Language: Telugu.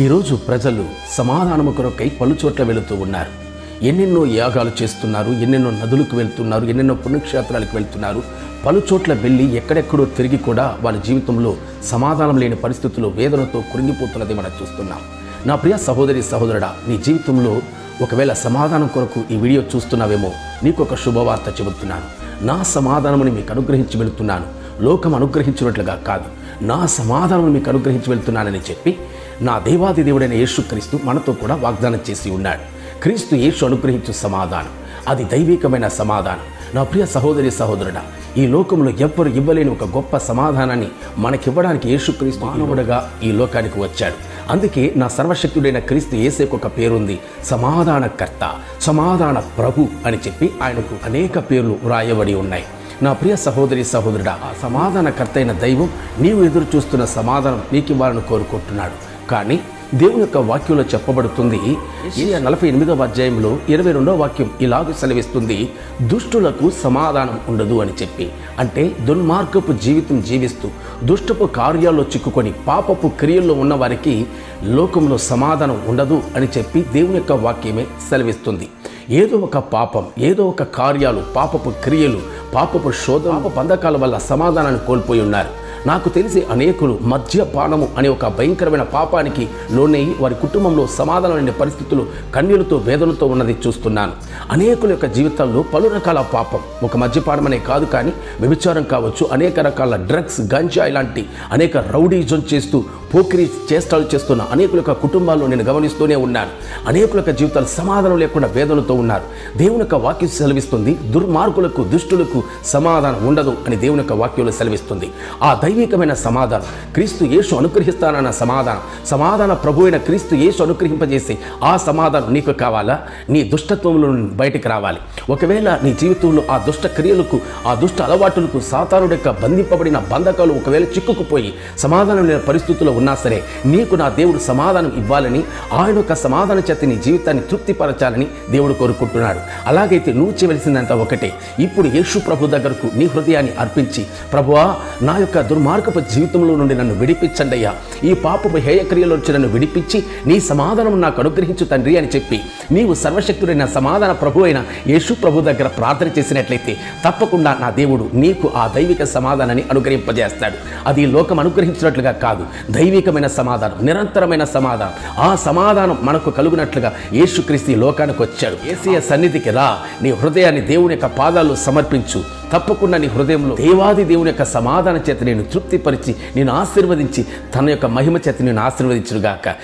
ఈరోజు ప్రజలు సమాధానము కొరకై పలుచోట్ల వెళుతూ ఉన్నారు. ఎన్నెన్నో యాగాలు చేస్తున్నారు ఎన్నెన్నో నదులకు వెళ్తున్నారు ఎన్నెన్నో పుణ్యక్షేత్రాలకు వెళ్తున్నారు. పలుచోట్ల వెళ్ళి ఎక్కడెక్కడో తిరిగి కూడా వాళ్ళ జీవితంలో సమాధానం లేని పరిస్థితుల్లో వేదనతో కురింగిపోతున్నది మనం చూస్తున్నాం. నా ప్రియ సహోదరి సహోదరుడా నీ జీవితంలో ఒకవేళ సమాధానం కొరకు ఈ వీడియో చూస్తున్నావేమో నీకు ఒక శుభవార్త చెబుతున్నాను. నా సమాధానముని మీకు అనుగ్రహించి వెళుతున్నాను. లోకం అనుగ్రహించినట్లుగా కాదు. నా సమాధానం మీకు అనుగ్రహించి వెళ్తున్నానని చెప్పి నా దేవాది దేవుడైన యేసుక్రీస్తు మనతో కూడా వాగ్దానం చేసి ఉన్నాడు. క్రీస్తు యేసు అనుగ్రహించు సమాధానం. అది దైవికమైన సమాధానం. నా ప్రియ సహోదరి సహోదరుడా ఈ లోకంలో ఎవ్వరు ఇవ్వలేని ఒక గొప్ప సమాధానాన్ని మనకివ్వడానికి యేసుక్రీస్తు మానవుడుగా ఈ లోకానికి వచ్చాడు. అందుకే నా సర్వశక్తుడైన క్రీస్తు ఏసేకు ఒక పేరుంది సమాధానకర్త సమాధాన ప్రభు అని చెప్పి ఆయనకు అనేక పేర్లు వ్రాయబడి ఉన్నాయి. నా ప్రియ సహోదరి సహోదరుడా ఆ సమాధానకర్త అయిన దైవం నీవు ఎదురు చూస్తున్న సమాధానం నీకు ఇవ్వాలని కోరుకుంటున్నాడు. కానీ దేవుని యొక్క వాక్యంలో చెప్పబడుతుంది. ఈ నలభై ఎనిమిదవ అధ్యాయంలో ఇరవై రెండవ వాక్యం ఇలాగ సెలవిస్తుంది. దుష్టులకు సమాధానం ఉండదు అని చెప్పి. అంటే దుర్మార్గపు జీవితం జీవిస్తూ దుష్టపు కార్యాల్లో చిక్కుకొని పాపపు క్రియల్లో ఉన్న వారికి లోకంలో సమాధానం ఉండదు అని చెప్పి దేవుని యొక్క వాక్యమే సెలవిస్తుంది. ఏదో ఒక పాపం ఏదో ఒక కార్యాలు పాపపు క్రియలు పాపపు శోధ పాప బంధకాల వల్ల సమాధానాన్ని కోల్పోయి ఉన్నారు. నాకు తెలిసి అనేకులు మద్యపానము అనే ఒక భయంకరమైన పాపానికి లోనయ్యి వారి కుటుంబంలో సమాధానం లేని పరిస్థితులు కన్నీళ్ళతో వేదనతో ఉన్నది చూస్తున్నాను. అనేకుల యొక్క జీవితాల్లో పలు రకాల పాపం. ఒక మద్యపానం అనే కాదు కానీ వ్యభిచారం కావచ్చు అనేక రకాల డ్రగ్స్ గంజా ఇలాంటి అనేక రౌడీజం చేస్తూ పోకిరి చేష్టాలు చేస్తున్న అనేకుల యొక్క కుటుంబాల్లో నేను గమనిస్తూనే ఉన్నాను. అనేకుల యొక్క జీవితాలు సమాధానం లేకుండా వేదనతో ఉన్నారు. దేవుని యొక్క వాక్యం సెలవిస్తుంది దుర్మార్గులకు దుష్టులకు సమాధానం ఉండదు అని దేవుని యొక్క వాక్యంలో సెలవిస్తుంది. ఆ దైవికమైన సమాధానం. క్రీస్తు యేసు అనుగ్రహిస్తానన్న సమాధానం. సమాధాన ప్రభు అయిన క్రీస్తు యేసు అనుగ్రహింపజేసి ఆ సమాధానం నీకు కావాలా? నీ దుష్టత్వంలో బయటికి రావాలి. ఒకవేళ నీ జీవితంలో ఆ దుష్ట క్రియలకు ఆ దుష్ట అలవాటులకు సాతానుడు యొక్క బంధింపబడిన బంధకాలు ఒకవేళ చిక్కుకుపోయి సమాధానం లేని పరిస్థితుల్లో ఉన్నా సరే నీకు నా దేవుడు సమాధానం ఇవ్వాలని ఆయన యొక్క సమాధాన చేత నీ జీవితాన్ని తృప్తిపరచాలని దేవుడు కోరుకుంటున్నాడు. అలాగైతే నువ్వు చేయవలసిందంతా ఒకటే. ఇప్పుడు యేసు ప్రభు దగ్గరకు నీ హృదయాన్ని అర్పించి ప్రభువా నా యొక్క దుర్మార్గపు జీవితంలో నుండి నన్ను విడిపించండి అయ్యా ఈ పాపపు హేయక్రియలో నుంచి నన్ను విడిపించి నీ సమాధానం నాకు అనుగ్రహించు తండ్రి అని చెప్పి నీవు సర్వశక్తుడైన సమాధాన ప్రభు అయిన యేసు ప్రభు దగ్గర ప్రార్థన చేసినట్లయితే తప్పకుండా నా దేవుడు నీకు ఆ దైవిక సమాధానాన్ని అనుగ్రహింపజేస్తాడు. అది లోకం అనుగ్రహించినట్లుగా కాదు. దైవికమైన సమాధానం నిరంతరమైన సమాధానం. ఆ సమాధానం మనకు కలుగునట్లుగా యేసుక్రీస్తు లోకానికి వచ్చాడు. ఏసీయ సన్నిధికి రా. నీ హృదయాన్ని దేవుని యొక్క పాదాలు సమర్పించు. తప్పకుండా నీ హృదయంలో దేవాది దేవుని యొక్క సమాధాన చేత నేను తృప్తిపరిచి నేను ఆశీర్వదించి తన యొక్క మహిమ చేత నేను ఆశీర్వదించుగాక